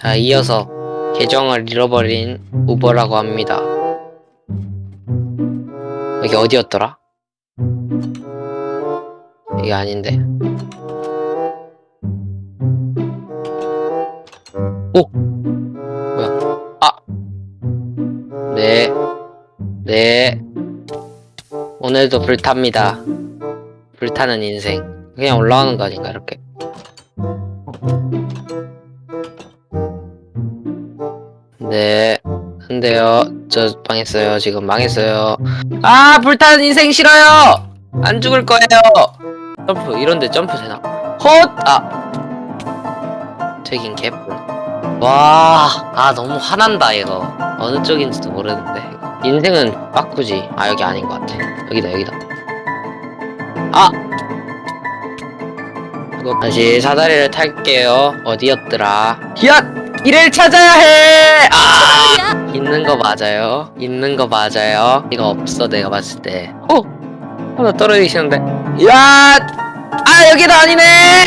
자, 이어서 계정을 잃어버린 우버라고 합니다. 여기 어디였더라? 이게 아닌데. 오! 뭐야? 아! 네. 네. 오늘도 불탑니다. 불타는 인생. 그냥 올라오는 거 아닌가, 이렇게. 네. 근데요, 저 망했어요. 지금 망했어요. 아, 불타는 인생 싫어요! 안 죽을 거예요! 점프, 이런데 점프 되나? 헛! 아! 되긴 개뿔. 와, 아, 너무 화난다, 이거. 어느 쪽인지도 모르는데. 인생은 빠꾸지. 아, 여기 아닌 것 같아. 여기다, 여기다. 아! 이거 다시 사다리를 탈게요. 어디였더라? 히앗! 이를 찾아야 해! 아! 있는 거 맞아요. 있는 거 맞아요. 이거 없어, 내가 봤을 때. 어? 하나 떨어지시는데. 야! 아, 여기도 아니네!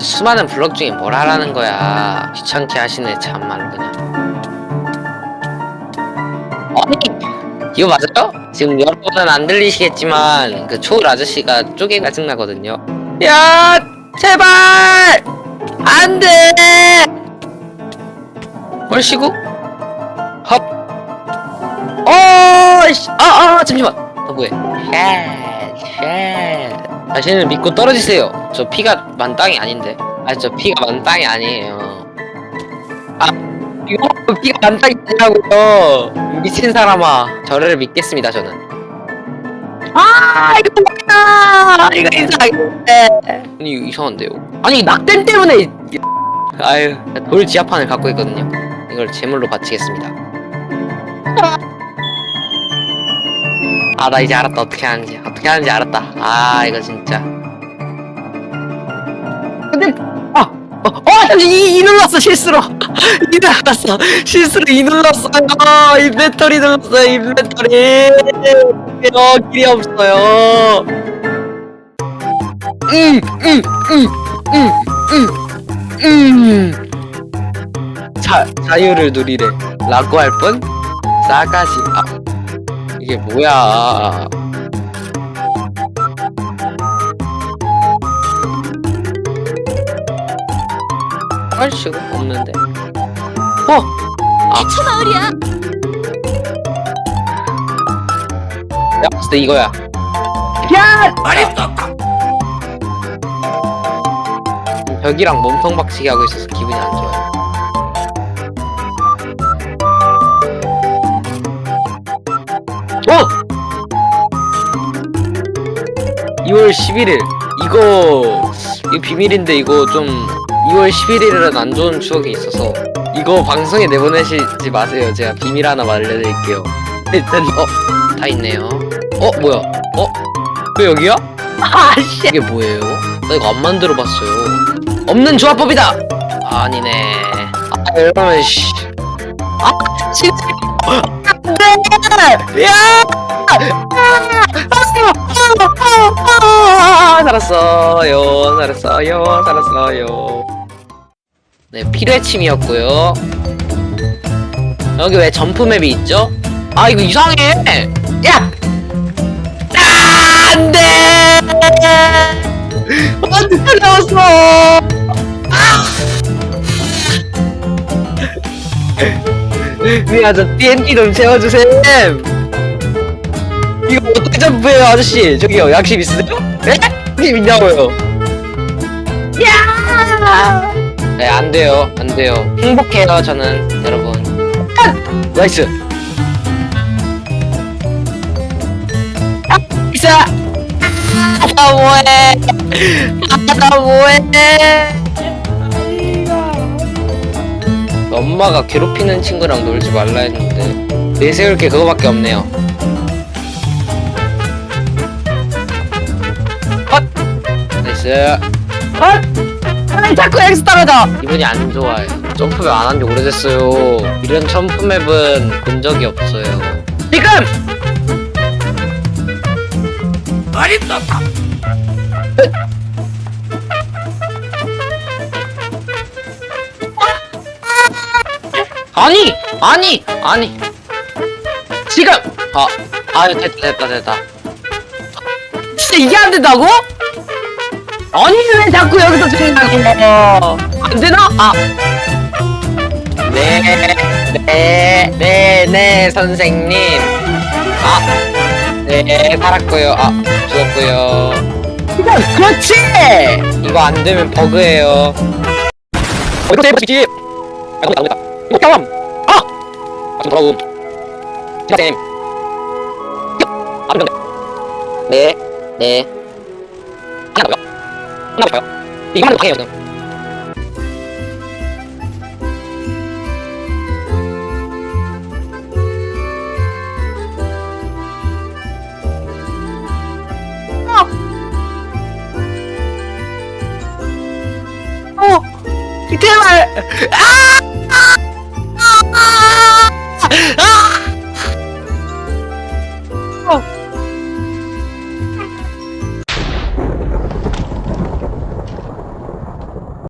수많은 블럭 중에 뭘 하라는 거야. 귀찮게 하시네, 참말로 그냥. 아니, 이거 맞아요? 지금 여러분은 안 들리시겠지만, 그 초을 아저씨가 쪼개 짜증나거든요. 야! 제발! 안 돼! 얼씨구? 헙! 어! 씨! 아, 아, 잠시만! 너 뭐해? 쉣, 쉣. 자신을 믿고 떨어지세요. 저 피가 만땅이 아닌데. 아, 저 피가 만땅이 아니에요. 아, 이거 피가 만땅이 아니라고요. 미친 사람아. 저를 믿겠습니다, 저는. 아, 이거 뭐야! 이거 이상한데. 아니, 이상한데요? 아니, 낙댐 때문에! 이- 아유, 돌 지하판을 갖고 있거든요. 이걸 제물로 바치겠습니다. 아, 나 이제 알았다. 어떻게 하는지. 어떻게 하는지 알았다. 아, 이거 진짜. 근데, 아! 어, 어, 이, 이 눌렀어, 실수로. 이 눌렀어. 실수로 이 눌렀어요. 인벤토리 눌렀어요, 인벤토리. 어, 길이 없어요. 음, 음, 음, 음, 음, 음. 자, 자유를 누리래. 라고 할 뿐? 싸가지. 아, 이게 뭐야. 할 수가 없는데. 어! 대처 마을이야. 야, 봤을 때 이거야. 야! 어림없다. 벽이랑 몸통 박치기 하고 있어서 기분이 안 좋아요. 2월 11일 이거 이거 비밀인데 이거 좀 2월 11일은 안 좋은 추억이 있어서 이거 방송에 내보내시지 마세요. 제가 비밀 하나 알려드릴게요. 일단 어다 있네요. 어 뭐야? 어? 왜 여기야? 아씨 이게 뭐예요? 나 이거 안 만들어 봤어요. 없는 조합법이다. 아니네. 아 이러면 씨. 아 진짜. 야. 아, 살았어요. 살았어요. 살았어요. 네, 피뢰침이었고요. 여기 왜 점프맵이 있죠? 아, 이거 이상해. 야! 아, 안 돼! 어떻게 나왔어? 미야, 저 TNT 좀 채워주셈. 이거 어떻게 점프해요, 아저씨? 저기요, 양심 있으세요? 에? 양심 있냐고요? 야! 네, 안 돼요, 안 돼요. 행복해요, 저는, 여러분. 아! 나이스. 아, 있어! 아, 뭐해? 아, 나 뭐해? 엄마가 괴롭히는 친구랑 놀지 말라 했는데 내세울 게 그거밖에 없네요. 나이스. 헛! 아이, 자꾸 여기서 떨어져! 기분이 안 좋아요. 점프맵 안 한 지 오래됐어요. 이런 점프맵은 본 적이 없어요. 지금! 어림없다. 아니 아니 아니 지금 아, 아 됐다 됐다 됐다 진짜 이게 안 된다고? 아니 왜 자꾸 여기서 들린다고 안 되나? 아 네, 네, 네, 네, 선생님. 아, 네, 살았고요. 아, 죽었고요. 그렇지! 이거 안 되면 버그예요. 어, 이거 제일 멋지지? 아, 이거 나옵니다. 이거 경험! 아! 아, 좀 돌아옴. 지나쌤. 아, 좀 네, 네. 하나 더요. 하나 더요. 이거 하나 더 해요, 지금. 어, 제발. 아!